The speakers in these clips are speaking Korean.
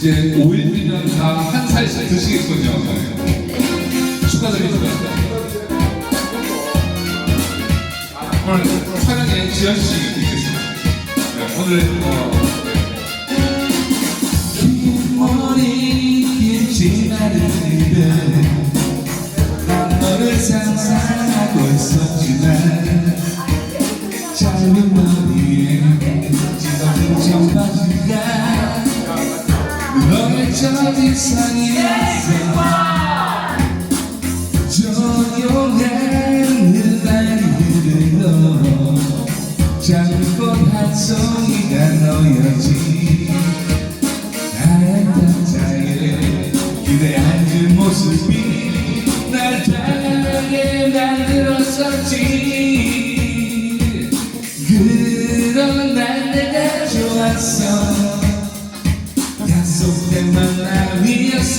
이제 5일 뒤면 다 한 살씩 드시겠군요. 축하드립니다. 오늘 촬영에 지현 씨 있겠습니다. 네, 오늘 어, 머리 지나는 난 너를 상상하고 있었지만 저 이상이었어 조용한 흙발이 흐르고 작은 한 송이가 너였지. 나의 남자의 기대하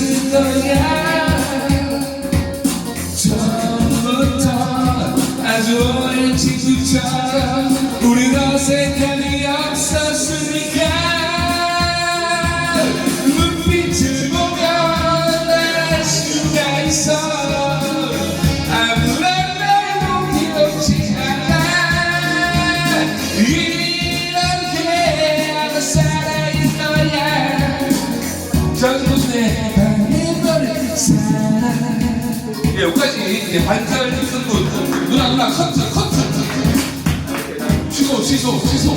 만남이었을 거야. 처음부터 아주 오랜 친구처럼 우린 어색함 예, 여기까지 예, 반절 듣고 누나 누나 커트 커트 취소 취소 취소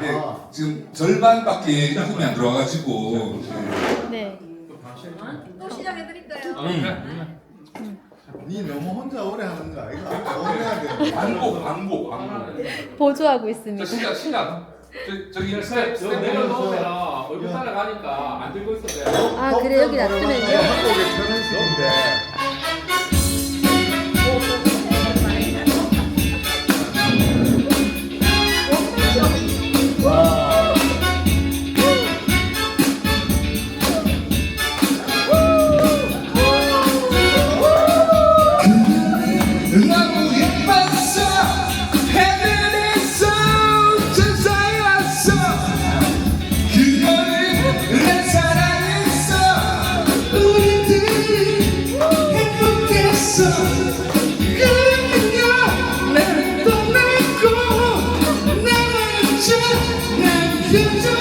네, 지금 절반밖에 현금이 안 들어와가지고 네. 또 시작해드릴까요? 니 너무 혼자 오래 하는 거 아이가? 오래 해야 돼. 반복 반복 반복 보조하고 저 있습니다. 시작 시작 저, 저기 스텝 여기 스텝 내려놓으면 얼굴 따라가니까 안 들고 있어도 돼. 아, 그래, 여기 놔두면요? 한국의 결혼식인데 Future